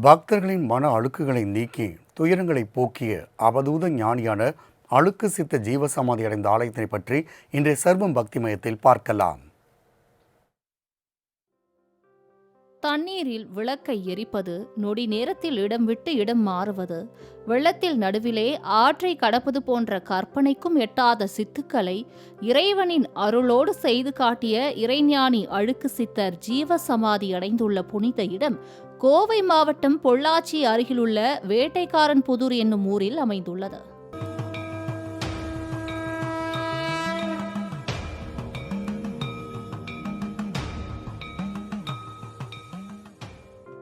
பக்தர்களின் மன அழுக்குகளை நீக்கி துயரங்களை போக்கிய அவதூத ஞானியான அழுக்கு சித்த ஜீவசமாதி அடைந்த ஆலயத்தினை பற்றி இன்றைய சர்வம் பக்தி மையத்தில் பார்க்கலாம். தண்ணீரில் விளக்கை எரிப்பது நொடி நேரத்தில் இடம் விட்டு இடம் மாறுவது வெள்ளத்தில் நடுவிலே ஆற்றை கடப்பது போன்ற கற்பனைக்கும் எட்டாத சித்துக்களை இறைவனின் அருளோடு செய்து காட்டிய இறைஞானி அழுக்கு சித்தர் ஜீவ சமாதி அடைந்துள்ள புனித இடம் கோவை மாவட்டம் பொள்ளாச்சி அருகிலுள்ள வேட்டைக்காரன் புதூர் என்னும் ஊரில் அமைந்துள்ளது.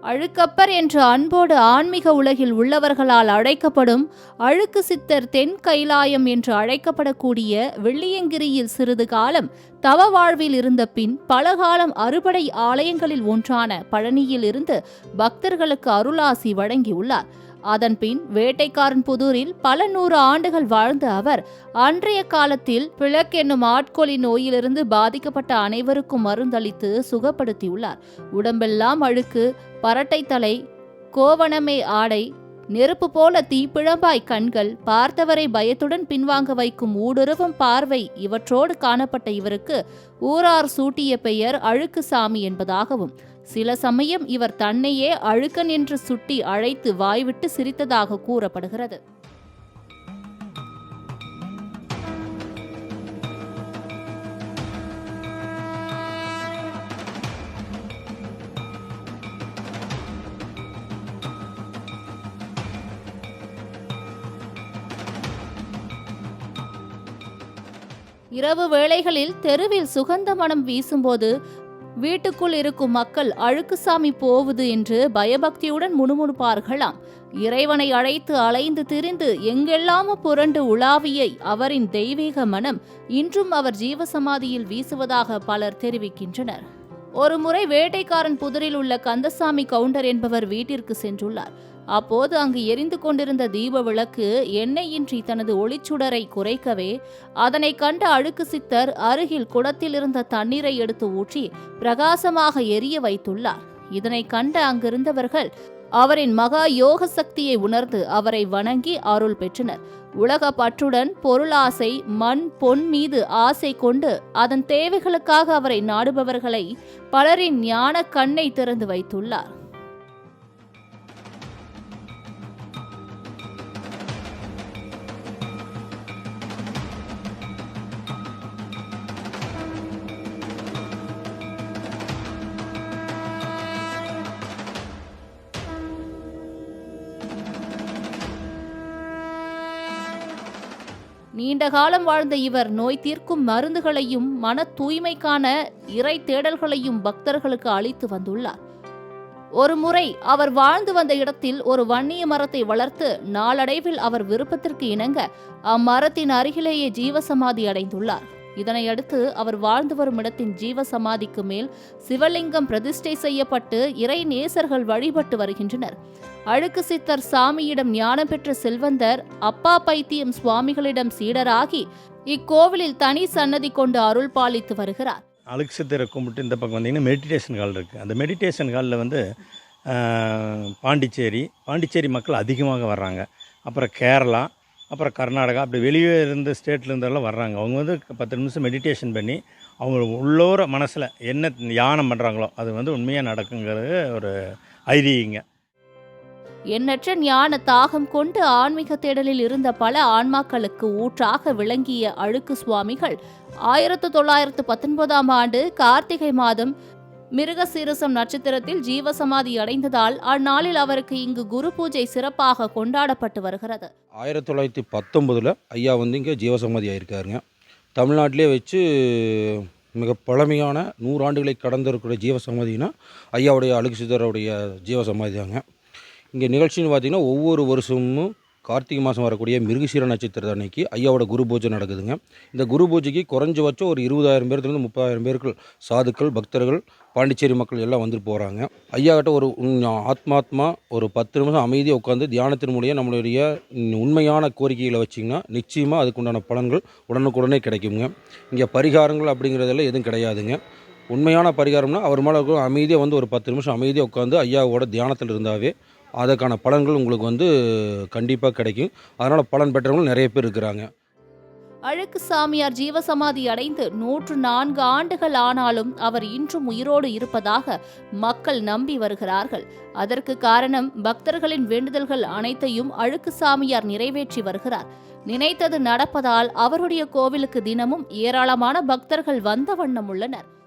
அழுக்கப்பர் என்ற அன்போடு ஆன்மீக உலகில் உள்ளவர்களால் அழைக்கப்படும் அழுக்கு சித்தர் தென் கைலாயம் என்று அழைக்கப்படக்கூடிய வெள்ளியங்கிரியில் சிறிது காலம் தவ வாழ்வில் இருந்த பின் பல காலம் அறுபடை ஆலயங்களில் ஒன்றான பழனியில் இருந்து பக்தர்களுக்கு அருளாசி வழங்கியுள்ளார். அதன்பின் வேட்டைக்காரன் புதூரில் பல நூறு ஆண்டுகள் வாழ்ந்த அவர் அன்றைய காலத்தில் பிளக் என்னும் ஆட்கொலி நோயிலிருந்து பாதிக்கப்பட்ட அனைவருக்கும் மருந்தளித்து சுகப்படுத்தியுள்ளார். உடம்பெல்லாம் அழுக்கு பரட்டை தலை கோவணமே ஆடை நெருப்பு போல தீப்பிழம்பாய் கண்கள் பார்த்தவரை பயத்துடன் பின்வாங்க வைக்கும் ஊடுருவும் பார்வை இவற்றோடு காணப்பட்ட இவருக்கு ஊரார் சூட்டிய பெயர் அழுக்கு சாமி என்பதாகவும் சில சமயம் இவர் தன்னையே அழுக்கன் என்று சுட்டி அழைத்து வாய்விட்டு சிரித்ததாக கூறப்படுகிறது. இரவு வேளைகளில் தெருவில் சுகந்த மனம் வீசும்போது வீட்டுக்குள் இருக்கும் மக்கள் அழுக்குசாமி போவது என்று பயபக்தியுடன் முணுமுணுப்பார்களாம். இறைவனை அழைத்து அலைந்து திரிந்து எங்கெல்லாமோ புரண்டு உலாவிய அவரின் தெய்வீக மனம் இன்றும் அவர் ஜீவசமாதியில் வீசுவதாக பலர் தெரிவிக்கின்றனர். ஒருமுறை வேட்டைக்காரன் புதரில் உள்ள கந்தசாமி கவுண்டர் என்பவர் வீட்டிற்கு சென்றுள்ளார். அப்போது அங்கு எரிந்து கொண்டிருந்த தீப விளக்கு எண்ணெயின்றி தனது ஒளிச்சுடரை குறைக்கவே அதனை கண்ட அழுக்கு சித்தர் அருகில் குடத்தில் இருந்த தண்ணீரை எடுத்து ஊற்றி பிரகாசமாக எரிய வைத்துள்ளார். இதனை கண்ட அங்கிருந்தவர்கள் அவரின் மகா யோக சக்தியை உணர்ந்து அவரை வணங்கி அருள் பெற்றனர். உலக பற்றுடன் பொருளாசை மண் பொன் மீது ஆசை கொண்டு அதன் தேவைகளுக்காக அவரை நாடுபவர்களை பலரின் ஞான கண்ணை திறந்து வைத்துள்ளார். நீண்ட காலம் வாழ்ந்த இவர் நோய் தீர்க்கும் மருந்துகளையும் மன தூய்மைக்கான இறை தேடல்களையும் பக்தர்களுக்கு அளித்து வந்துள்ளார். ஒரு முறை அவர் வாழ்ந்து வந்த இடத்தில் ஒரு வன்னிய மரத்தை வளர்த்து நாளடைவில் அவர் விருப்பத்திற்கு இணங்க அம்மரத்தின் அருகிலேயே ஜீவசமாதி அடைந்துள்ளார். இதனையடுத்து அவர் வாழ்ந்து வரும் இடத்தின் ஜீவசமாதிக்கு மேல் சிவலிங்கம் பிரதிஷ்டை செய்யப்பட்டு இறை நேசர்கள் வழிபட்டு வருகின்றனர். அழுக்கு சித்தர் சாமியிடம் ஞானம் பெற்ற செல்வந்தர் அப்பா பைத்தியம் சுவாமிகளிடம் சீடராகி இக்கோவிலில் தனி சன்னதி கொண்டு அருள் பாலித்து வருகிறார். அழுக்கு சித்தரை கும்பிட்டு இந்த பக்கம் வந்தீங்கன்னா மெடிடேஷன் ஹால் இருக்குது அந்த மெடிடேஷன் ஹாலில் வந்து பாண்டிச்சேரி பாண்டிச்சேரி மக்கள் அதிகமாக வர்றாங்க. அப்புறம் கேரளா அப்புறம் கர்நாடகா அப்படி வெளியே இருந்த ஸ்டேட்லேருந்தெல்லாம் வர்றாங்க. அவங்க வந்து பத்து நிமிஷம் மெடிடேஷன் பண்ணி அவங்க உள்ளோர மனசில் என்ன யானம் பண்ணுறாங்களோ அது வந்து உண்மையாக நடக்குங்கிறது ஒரு ஐதீகங்க. எண்ணற்ற ஞான தாகம் கொண்டு ஆன்மீக தேடலில் இருந்த பல ஆன்மாக்களுக்கு ஊற்றாக விளங்கிய அழுக்கு சுவாமிகள் ஆயிரத்து தொள்ளாயிரத்து பத்தொன்பதாம் ஆண்டு கார்த்திகை மாதம் மிருகசீரசம் நட்சத்திரத்தில் ஜீவசமாதி அடைந்ததால் அந்நாளில் அவருக்கு இங்கு குரு பூஜை சிறப்பாக கொண்டாடப்பட்டு வருகிறது. ஆயிரத்தி தொள்ளாயிரத்தி பத்தொம்பதில் ஐயா வந்து இங்கே ஜீவசமாதி ஆயிருக்காருங்க. தமிழ்நாட்டிலே வச்சு மிக பழமையான நூறாண்டுகளை கடந்திருக்கிற ஜீவசமாதினா ஐயாவுடைய அழுகு சித்தருடைய ஜீவசமாதி தாங்க இங்கே நிகழ்ச்சின்னு பார்த்தீங்கன்னா ஒவ்வொரு வருஷமும் கார்த்திகை மாதம் வரக்கூடிய மிருகசீர நட்சத்திர அன்னைக்கு ஐயாவோட குரு பூஜை நடக்குதுங்க. இந்த குரு பூஜைக்கு குறைஞ்சபட்சம் ஒரு இருபதாயிரம் பேர்த்துலேருந்து முப்பதாயிரம் பேர்கள் சாதுக்கள் பக்தர்கள் பாண்டிச்சேரி மக்கள் எல்லாம் வந்துட்டு போகிறாங்க ஐயா கிட்ட ஒரு ஆத்மாத்மா ஒரு பத்து நிமிஷம் அமைதியாக உட்காந்து தியானத்தின் மூலியம் நம்மளுடைய உண்மையான கோரிக்கைகளை வச்சிங்கன்னா நிச்சயமாக அதுக்குண்டான பலன்கள் உடனுக்குடனே கிடைக்குங்க. இங்கே பரிகாரங்கள் அப்படிங்கிறதெல்லாம் எதுவும் கிடையாதுங்க. உண்மையான பரிகாரம்னா அவர் மேலே அமைதியாக வந்து ஒரு பத்து நிமிஷம் அமைதியாக உட்காந்து ஐயாவோட தியானத்தில் இருந்தாவே அதற்கான பலன்கள் உங்களுக்கு வந்து கண்டிப்பாக கிடைக்கும். அதனால் பலன் பெற்றவங்களும் நிறைய பேர் இருக்கிறாங்க. அழுக்கு சாமியார் ஜீவசமாதி அடைந்து நூற்று நான்கு ஆண்டுகள் ஆனாலும் அவர் இன்றும் உயிரோடு இருப்பதாக மக்கள் நம்பி வருகிறார்கள். அதற்கு காரணம் பக்தர்களின் வேண்டுதல்கள் அனைத்தையும் அழுக்கு சாமியார் நிறைவேற்றி வருகிறார். நினைத்தது நடப்பதால் அவருடைய கோவிலுக்கு தினமும் ஏராளமான பக்தர்கள் வந்த வண்ணம் உள்ளனர்.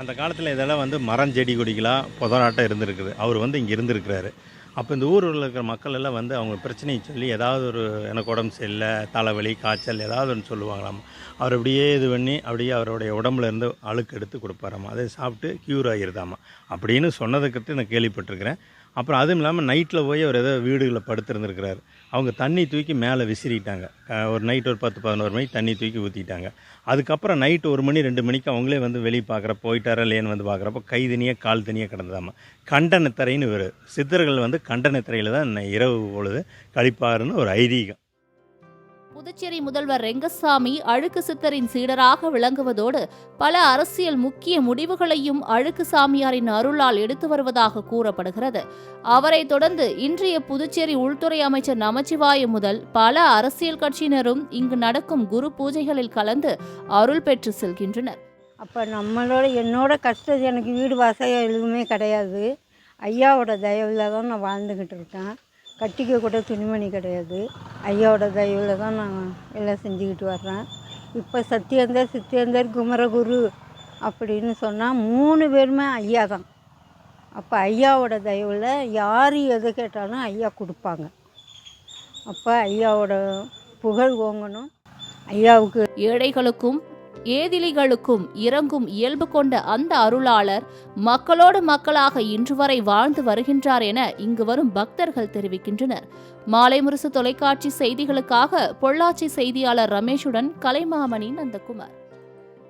அந்த காலத்தில் இதெல்லாம் வந்து மரம் செடி கொடிகளாக புதராட்டம் இருந்திருக்குது. அவர் வந்து இங்கே இருந்திருக்கிறாரு. அப்போ இந்த ஊரில் இருக்கிற மக்கள் எல்லாம் வந்து அவங்க பிரச்சனையை சொல்லி ஏதாவது ஒரு எனக்கு உடம்பு சரியில்லை தலைவலி காய்ச்சல் ஏதாவது ஒன்று சொல்லுவாங்களாம். அவர் அப்படியே இது பண்ணி அப்படியே அவருடைய உடம்புல இருந்து அழுக்கு எடுத்து கொடுப்பாராமா. அதை சாப்பிட்டு க்யூர் ஆகிருதாமா அப்படின்னு சொன்னதுக்கு நான் கேள்விப்பட்டிருக்கிறேன். அப்புறம் அதுவும் இல்லாமல் நைட்டில் போய் அவர் ஏதோ வீடுகளில் படுத்திருந்துருக்கிறார். அவங்க தண்ணி தூக்கி மேலே விசிறிட்டாங்க. ஒரு நைட் ஒரு பத்து பதினோரு மணிக்கு தண்ணி தூக்கி ஊற்றிட்டாங்க அதுக்கப்புறம் நைட்டு ஒரு மணி ரெண்டு மணிக்கு அவங்களே வந்து வெளியே பார்க்குற போயிட்டாரா இல்லையேன்னு வந்து பார்க்குறப்ப கை தனியாக கால் தனியாக கிடந்ததாம. கண்டனத்திரைன்னு ஒரு சித்தர்கள் வந்து கண்டனத்திரையில் தான் இரவு பொழுது கழிப்பாருன்னு ஒரு ஐதீகம். புதுச்சேரி முதல்வர் ரெங்கசாமி அழுக்கு சித்தரின் சீடராக விளங்குவதோடு பல அரசியல் முக்கிய முடிவுகளையும் அழுக்கு சாமியாரின் அருளால் எடுத்து வருவதாக கூறப்படுகிறது. அவரைத் தொடர்ந்து இன்றைய புதுச்சேரி உள்துறை அமைச்சர் நமச்சிவாயம் முதல் பல அரசியல் கட்சியினரும் இங்கு நடக்கும் குரு பூஜைகளில் கலந்து அருள் பெற்று செல்கின்றனர். அப்போ நம்மளோட என்னோட கஷ்டம் எனக்கு வீடு வாசகம் எதுவுமே கிடையாது. ஐயாவோட தயவில் தான் நான் வாழ்ந்துக்கிட்டு இருக்கேன். கட்டிக்க கூட துணிமணி கிடையாது. ஐயாவோட தயவில் தான் நான் எல்லாம் செஞ்சுக்கிட்டு வர்றேன். இப்போ சத்தியந்தர் சித்தியந்தர் குமரகுரு அப்படின்னு சொன்னால் மூணு பேருமே ஐயா தான். அப்போ ஐயாவோட தயவில் யார் எது கேட்டாலும் ஐயா கொடுப்பாங்க. அப்போ ஐயாவோட புகழ் ஓங்கணும். ஐயாவுக்கு ஏழைகளுக்கும் ஏதிலிகளுக்கும் இறங்கும் இயல்பு கொண்ட அந்த அருளாளர் மக்களோடு மக்களாக இன்று வரை வாழ்ந்து வருகின்றார் என இங்கு வரும் பக்தர்கள் தெரிவிக்கின்றனர். மாலை முரசு தொலைக்காட்சி செய்திகளுக்காக பொள்ளாச்சி செய்தியாளர் ரமேஷுடன் கலைமாமணி நந்தகுமார்.